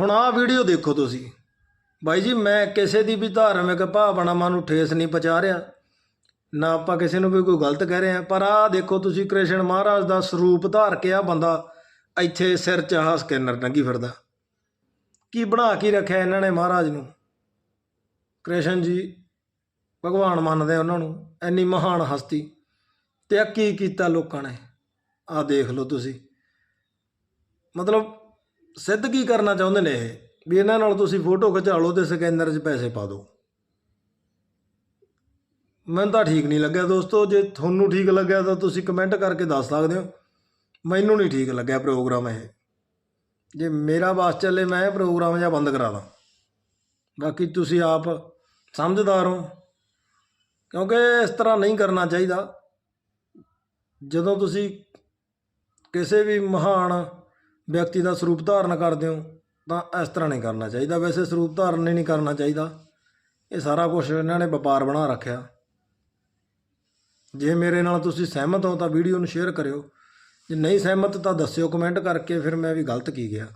ਹੁਣ ਆਹ ਵੀਡੀਓ ਦੇਖੋ ਤੁਸੀਂ। ਬਾਈ ਜੀ, ਮੈਂ ਕਿਸੇ ਦੀ ਵੀ ਧਾਰਮਿਕ ਭਾਵਨਾਵਾਂ ਨੂੰ ਠੇਸ ਨਹੀਂ ਪਹੁੰਚਾ ਰਿਹਾ। ਨਾ ਆਪਾਂ ਕਿਸੇ ਨੂੰ ਵੀ ਕੋਈ ਗਲਤ ਕਹਿ ਰਹੇ ਆ ਪਰ ਆਹ ਦੇਖੋ ਤੁਸੀਂ ਕ੍ਰਿਸ਼ਨ ਮਹਾਰਾਜ ਦਾ ਸਰੂਪ ਧਾਰ ਕੇ ਆ ਬੰਦਾ ਇੱਥੇ ਸਿਰ 'ਚ ਆਹ ਸਕੈਨਰ ਟੰਗੀ ਫਿਰਦਾ। ਕੀ ਬਣਾ ਕੇ ਰੱਖਿਆ ਇਹਨਾਂ ਨੇ ਮਹਾਰਾਜ ਨੂੰ? ਕ੍ਰਿਸ਼ਨ ਜੀ, ਭਗਵਾਨ ਮੰਨਦੇ ਉਹਨਾਂ ਨੂੰ, ਇੰਨੀ ਮਹਾਨ ਹਸਤੀ ਤੇ ਆ ਕੀ ਕੀਤਾ ਲੋਕਾਂ ਨੇ? ਆਹ ਦੇਖ ਲਓ ਤੁਸੀਂ। ਮਤਲਬ ਸਿੱਧ ਕੀ ਕਰਨਾ ਚਾਹੁੰਦੇ ਨੇ ਇਹ? ਵੀ ਇਹਨਾਂ ਨਾਲ ਤੁਸੀਂ ਫੋਟੋ ਖਿਚਾ ਲਓ ਤੇ ਸਕੈਨਰ 'ਚ ਪੈਸੇ ਪਾ ਦਿਓ। ਮੈਨੂੰ ਤਾਂ ਠੀਕ ਨਹੀਂ ਲੱਗਿਆ ਦੋਸਤੋ। ਜੇ ਤੁਹਾਨੂੰ ਠੀਕ ਲੱਗਿਆ ਤਾਂ ਤੁਸੀਂ ਕਮੈਂਟ ਕਰਕੇ ਦੱਸ ਸਕਦੇ ਹੋ। ਮੈਨੂੰ ਨਹੀਂ ਠੀਕ ਲੱਗਿਆ ਪ੍ਰੋਗਰਾਮ ਇਹ। ਜੇ ਮੇਰਾ ਬਾਸ ਚੱਲੇ, ਮੈਂ ਇਹ ਪ੍ਰੋਗਰਾਮ ਜਾਂ ਬੰਦ ਕਰਾ ਦਾਂ ਬਾਕੀ ਤੁਸੀਂ ਆਪ ਸਮਝਦਾਰ ਹੋ। ਕਿਉਂਕਿ ਇਸ ਤਰ੍ਹਾਂ ਨਹੀਂ ਕਰਨਾ ਚਾਹੀਦਾ। ਜਦੋਂ ਤੁਸੀਂ ਕਿਸੇ ਵੀ ਮਹਾਨ ਵਿਅਕਤੀ ਦਾ ਸਰੂਪ ਧਾਰਨ ਕਰਦੇ ਹੋ, ਤਾਂ ਇਸ ਤਰ੍ਹਾਂ ਨਹੀਂ ਕਰਨਾ ਚਾਹੀਦਾ। ਵੈਸੇ ਸਰੂਪ ਧਾਰਨ ਹੀ ਨਹੀਂ ਕਰਨਾ ਚਾਹੀਦਾ। ਇਹ ਸਾਰਾ ਕੁਝ ਇਹਨਾਂ ਨੇ ਵਪਾਰ ਬਣਾ ਰੱਖਿਆ। ਜੇ ਮੇਰੇ ਨਾਲ ਤੁਸੀਂ ਸਹਿਮਤ ਹੋ ਤਾਂ ਵੀਡੀਓ ਨੂੰ ਸ਼ੇਅਰ ਕਰਿਓ। ਜੇ ਨਹੀਂ ਸਹਿਮਤ ਤਾਂ ਦੱਸਿਓ, ਕਮੈਂਟ ਕਰਕੇ ਫਿਰ ਮੈਂ ਵੀ ਗਲਤ ਕੀ ਗਿਆ।